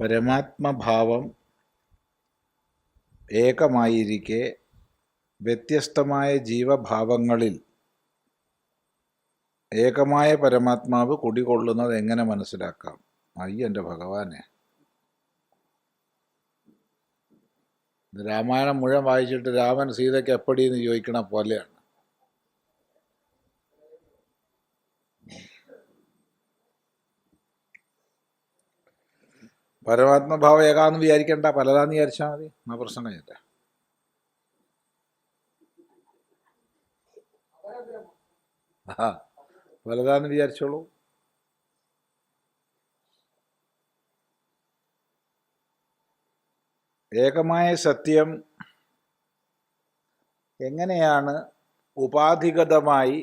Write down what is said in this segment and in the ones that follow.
പരമാത്മഭാവം ഏകമായിരിക്കെ വ്യത്യസ്തമായ ജീവഭാവങ്ങളിൽ ഏകമായ പരമാത്മാവ് കുടികൊള്ളുന്നത് എങ്ങനെ മനസ്സിലാക്കാം? അയ്യ എന്റെ ഭഗവാനെ രാമായണം മുഴുവൻ വായിച്ചിട്ട് രാമൻ സീതയ്ക്ക് എപ്പടി എന്ന് ചോദിക്കണ പോലെയാണ്. പരമാത്മഭാവം ഏകാന്ന് വിചാരിക്കേണ്ട. പലതാന്ന് വിചാരിച്ചാൽ മതി. എന്നാ പ്രശ്നം കഴിഞ്ഞില്ല ആ പലതാന്ന് വിചാരിച്ചോളൂ. ഏകമായ സത്യം എങ്ങനെയാണ് ഉപാധിഗതമായി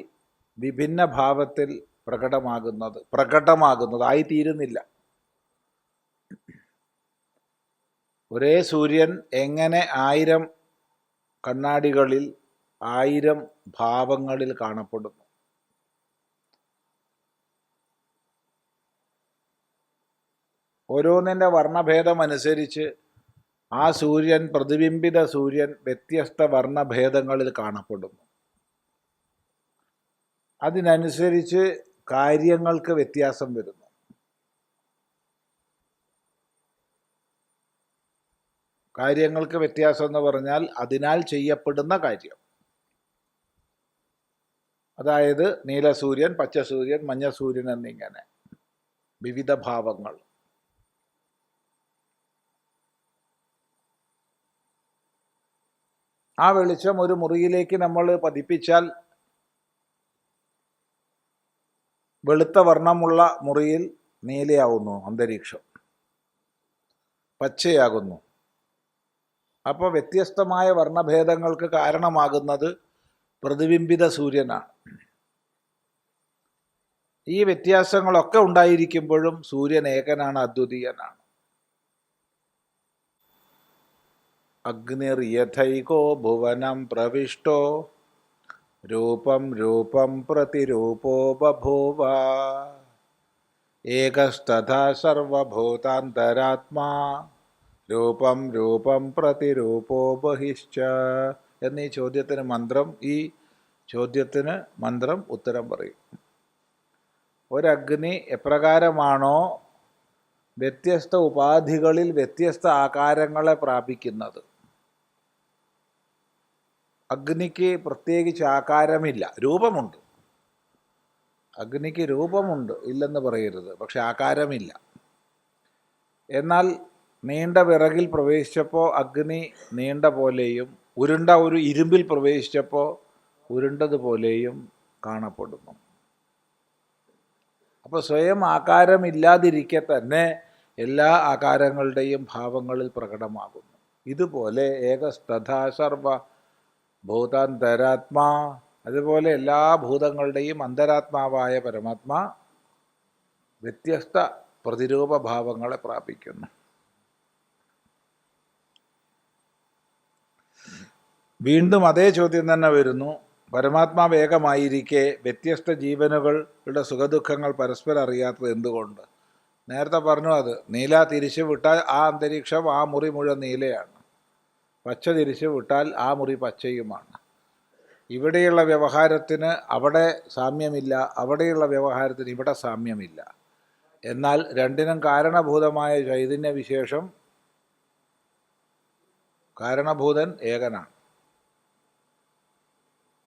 വിഭിന്ന ഭാവത്തിൽ പ്രകടമാകുന്നത് പ്രകടമാകുന്നത്? ആയിത്തീരുന്നില്ല. ഒരേ സൂര്യൻ എങ്ങനെ ആയിരം കണ്ണാടികളിൽ ആയിരം ഭാവങ്ങളിൽ കാണപ്പെടുന്നു? ഓരോന്നിന്റെ വർണഭേദമനുസരിച്ച് ആ സൂര്യൻ പ്രതിബിംബിത സൂര്യൻ വ്യത്യസ്ത വർണഭേദങ്ങളിൽ കാണപ്പെടുന്നു. അതിനനുസരിച്ച് കാര്യങ്ങൾക്ക് വ്യത്യാസം വരുന്നു. കാര്യങ്ങൾക്ക് വ്യത്യാസം എന്ന് പറഞ്ഞാൽ അതിനാൽ ചെയ്യപ്പെടുന്ന കാര്യം. അതായത് നീലസൂര്യൻ പച്ചസൂര്യൻ മഞ്ഞസൂര്യൻ എന്നിങ്ങനെ വിവിധ ഭാവങ്ങൾ. ആ വെളിച്ചം ഒരു മുറിയിലേക്ക് നമ്മൾ പതിപ്പിച്ചാൽ വെളുത്ത വർണമുള്ള മുറിയിൽ നീലയാവുന്നു അന്തരീക്ഷം. പച്ചയാകുന്നു. അപ്പോൾ വ്യത്യസ്തമായ വർണഭേദങ്ങൾക്ക് കാരണമാകുന്നത് പ്രതിബിംബിത സൂര്യനാണ്. ഈ വ്യത്യാസങ്ങളൊക്കെ ഉണ്ടായിരിക്കുമ്പോഴും സൂര്യൻ ഏകനാണ് അദ്വിതീയനാണ്. അഗ്നിർയഥൈകോ ഭുവനം പ്രവിഷ്ടോ രൂപം രൂപം പ്രതിരൂപോ ബഭൂവ. ഏകസ്തഥാ സർവഭൂതാന്തരാത്മാ. രൂപം രൂപം പ്രതിരൂപോ ബഹിശ്ച എന്നീ ചോദ്യത്തിന് മന്ത്രം ഈ ചോദ്യത്തിന് മന്ത്രം ഉത്തരം പറയും. ഒരഗ്നി എപ്രകാരമാണോ വ്യത്യസ്ത ഉപാധികളിൽ വ്യത്യസ്ത ആകാരങ്ങളെ പ്രാപിക്കുന്നത്? അഗ്നിക്ക് പ്രത്യേകിച്ച് ആകാരമില്ല രൂപമുണ്ട്. അഗ്നിക്ക് രൂപമുണ്ട് ഇല്ലെന്ന് പറയരുത് പക്ഷെ ആകാരമില്ല. എന്നാൽ നീണ്ട വിറകിൽ പ്രവേശിച്ചപ്പോൾ അഗ്നി നീണ്ട പോലെയും ഉരുണ്ട ഒരു ഇരുമ്പിൽ പ്രവേശിച്ചപ്പോൾ ഉരുണ്ടതുപോലെയും കാണപ്പെടുന്നു. അപ്പോൾ സ്വയം ആകാരമില്ലാതിരിക്കെ തന്നെ എല്ലാ ആകാരങ്ങളുടെയും ഭാവങ്ങളിൽ പ്രകടമാകുന്നു. ഇതുപോലെ ഏകസ്തഥാ സർവ ഭൂതാന്തരാത്മാ അതുപോലെ എല്ലാ ഭൂതങ്ങളുടെയും അന്തരാത്മാവായ പരമാത്മാ വ്യത്യസ്ത പ്രതിരൂപ ഭാവങ്ങളെ പ്രാപിക്കുന്നു. വീണ്ടും അതേ ചോദ്യം തന്നെ വരുന്നു. പരമാത്മാവ് ഏകമായിരിക്കെ വ്യത്യസ്ത ജീവനുകളുടെ സുഖദുഃഖങ്ങൾ പരസ്പരം അറിയാത്തത് എന്തുകൊണ്ട്? നേരത്തെ പറഞ്ഞു അത് നീല തിരിച്ചു വിട്ടാൽ ആ അന്തരീക്ഷം ആ മുറി മുഴുവൻ നീലയാണ്. പച്ച തിരിച്ചു വിട്ടാൽ ആ മുറി പച്ചയുമാണ്. ഇവിടെയുള്ള വ്യവഹാരത്തിന് അവിടെ സാമ്യമില്ല അവിടെയുള്ള വ്യവഹാരത്തിന് ഇവിടെ സാമ്യമില്ല. എന്നാൽ രണ്ടിനും കാരണഭൂതമായ ചൈതന്യ വിശേഷം കാരണഭൂതൻ ഏകനാണ്.